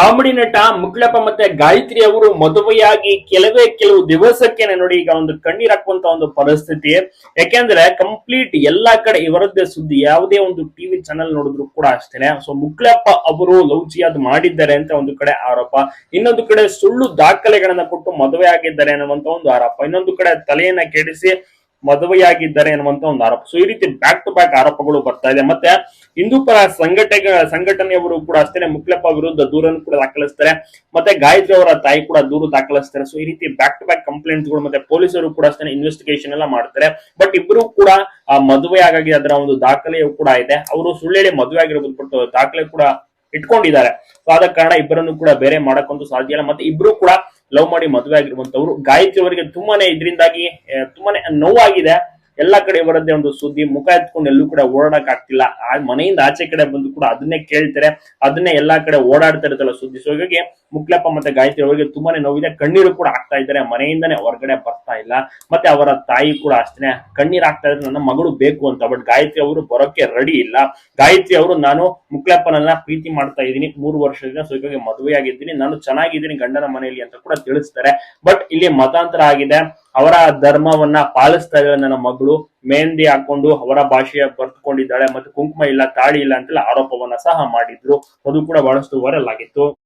Comedy ನಟ ಮುಗ್ಲಪ್ಪ ಮತ್ತೆ ಗಾಯತ್ರಿ ಅವರು ಮದುವೆಯಾಗಿ ಕೆಲವೇ ಕೆಲವು ದಿವಸಕ್ಕೆ ನೋಡಿ ಈಗ ಒಂದು ಕಣ್ಣೀರ್ ಹಾಕುವಂತ ಒಂದು ಪರಿಸ್ಥಿತಿ. ಯಾಕೆಂದ್ರೆ ಕಂಪ್ಲೀಟ್ ಎಲ್ಲಾ ಕಡೆ ಇವರದ್ದೇ ಸುದ್ದಿ, ಯಾವುದೇ ಒಂದು ಟಿವಿ ಚಾನೆಲ್ ನೋಡಿದ್ರು ಕೂಡ ಅಷ್ಟೇನೆ. ಸೊ ಮುಗ್ಲಪ್ಪ ಅವರು ಲವ್ ಜಿಯಾದ್ ಮಾಡಿದ್ದಾರೆ ಅಂತ ಒಂದು ಕಡೆ ಆರೋಪ. ಇನ್ನೊಂದು ಕಡೆ ಸುಳ್ಳು ದಾಖಲೆಗಳನ್ನ ಕೊಟ್ಟು ಮದುವೆ ಆಗಿದ್ದಾರೆ ಅನ್ನುವಂತ ಒಂದು ಆರೋಪ. ಇನ್ನೊಂದು ಕಡೆ ತಲೆಯನ್ನ ಕೆಡಿಸಿ ಮದುವೆಯಾಗಿದ್ದಾರೆ ಎನ್ನುವಂತ ಒಂದು ಆರೋಪ. ಸೊ ಈ ರೀತಿ ಬ್ಯಾಕ್ ಟು ಬ್ಯಾಕ್ ಆರೋಪಗಳು ಬರ್ತಾ ಇದೆ. ಮತ್ತೆ ಹಿಂದೂ ಪರ ಸಂಘಟನೆ, ಸಂಘಟನೆಯವರು ಕೂಡ ಅಷ್ಟೇ ಮುಕ್ಲಪ್ಪ ವಿರುದ್ಧ ದೂರನ್ನು ಕೂಡ ದಾಖಲಿಸ್ತಾರೆ. ಮತ್ತೆ ಗಾಯತ್ರಿ ಅವರ ತಾಯಿ ಕೂಡ ದೂರು ದಾಖಲಿಸ್ತಾರೆ. ಸೊ ಈ ರೀತಿ ಬ್ಯಾಕ್ ಟು ಬ್ಯಾಕ್ ಕಂಪ್ಲೇಂಟ್ಸ್ಗಳು ಮತ್ತೆ ಪೊಲೀಸರು ಕೂಡ ಅಷ್ಟೇ ಇನ್ವೆಸ್ಟಿಗೇಷನ್ ಎಲ್ಲ ಮಾಡ್ತಾರೆ. ಬಟ್ ಇಬ್ಬರು ಕೂಡ, ಆ ಮದುವೆ ಆಗಾಗಿ ಅದರ ಒಂದು ದಾಖಲೆಯು ಕೂಡ ಇದೆ. ಅವರು ಸುಳ್ಳೇಳಿ ಮದುವೆ ಆಗಿರೋದು ದಾಖಲೆ ಕೂಡ ಇಟ್ಕೊಂಡಿದ್ದಾರೆ. ಸೊ ಆದ ಕಾರಣ ಇಬ್ಬರನ್ನು ಕೂಡ ಬೇರೆ ಮಾಡಕ್ಕಂತೂ ಸಾಧ್ಯ ಇಲ್ಲ. ಮತ್ತೆ ಇಬ್ರು ಕೂಡ ಲವ್ ಮಾಡಿ ಮದುವೆ ಆಗಿರುವಂತವ್ರು ಗಾಯತ್ರಿ ಅವರಿಗೆ ತುಂಬಾನೇ ಇದರಿಂದಾಗಿ ತುಂಬಾನೇ ನೋವಾಗಿದೆ. ಎಲ್ಲಾ ಕಡೆ ಬರೋದೇ ಒಂದು ಸುದ್ದಿ ಮುಖ ಎತ್ಕೊಂಡು ಎಲ್ಲೂ ಕೂಡ ಓಡಾಡಕ್ ಆಗ್ತಿಲ್ಲ. ಆ ಮನೆಯಿಂದ ಆಚೆ ಕಡೆ ಬಂದು ಕೂಡ ಅದನ್ನೇ ಕೇಳ್ತಾರೆ, ಅದನ್ನೇ ಎಲ್ಲಾ ಕಡೆ ಓಡಾಡ್ತಾ ಇರುತ್ತಲ್ಲ ಸುದ್ದಿ. ಸೊ ಹೀಗಾಗಿ ಮುಕ್ಲಪ್ಪ ಮತ್ತೆ ಗಾಯತ್ರಿ ಅವರಿಗೆ ತುಂಬಾನೇ ನೋವಿದೆ. ಕಣ್ಣೀರು ಕೂಡ ಆಗ್ತಾ ಇದ್ದಾರೆ. ಮನೆಯಿಂದನೇ ಹೊರಗಡೆ ಬರ್ತಾ ಇಲ್ಲ. ಮತ್ತೆ ಅವರ ತಾಯಿ ಕೂಡ ಅಷ್ಟೇ ಕಣ್ಣೀರ್ ಆಗ್ತಾ ಇದ್ರೆ ನನ್ನ ಮಗಳು ಬೇಕು ಅಂತ. ಬಟ್ ಗಾಯತ್ರಿ ಅವರು ಬರೋಕೆ ರೆಡಿ ಇಲ್ಲ. ಗಾಯತ್ರಿ ಅವರು ನಾನು ಮುಕ್ಲಪ್ಪನನ್ನ ಪ್ರೀತಿ ಮಾಡ್ತಾ ಇದ್ದೀನಿ. ಮೂರು ವರ್ಷದಿಂದ. ಸೊ ಹೀಗಾಗಿ ಮದುವೆ ಆಗಿದ್ದೀನಿ ನಾನು ಚೆನ್ನಾಗಿದ್ದೀನಿ ಗಂಡನ ಮನೆಯಲ್ಲಿ ಅಂತ ಕೂಡ ತಿಳಿಸ್ತಾರೆ. ಬಟ್ ಇಲ್ಲಿ ಮತಾಂತರ ಆಗಿದೆ. ಅವರ ಧರ್ಮವನ್ನ ಪಾಲಿಸ್ತಾ ಇದ್ದಾಳೆ ನನ್ನ ಮಗಳು. ಮೆಹಂದಿ ಹಾಕೊಂಡು ಅವರ ಭಾಷೆಯ ಬರ್ತುಕೊಂಡಿದ್ದಾಳೆ. ಮತ್ತೆ ಕುಂಕುಮ ಇಲ್ಲ, ತಾಳಿ ಇಲ್ಲ ಅಂತೆಲ್ಲ ಆರೋಪವನ್ನ ಸಹ ಮಾಡಿದ್ರು. ಅದು ಕೂಡ ಬಹಳಷ್ಟು ವೈರಲ್ ಆಗಿತ್ತು.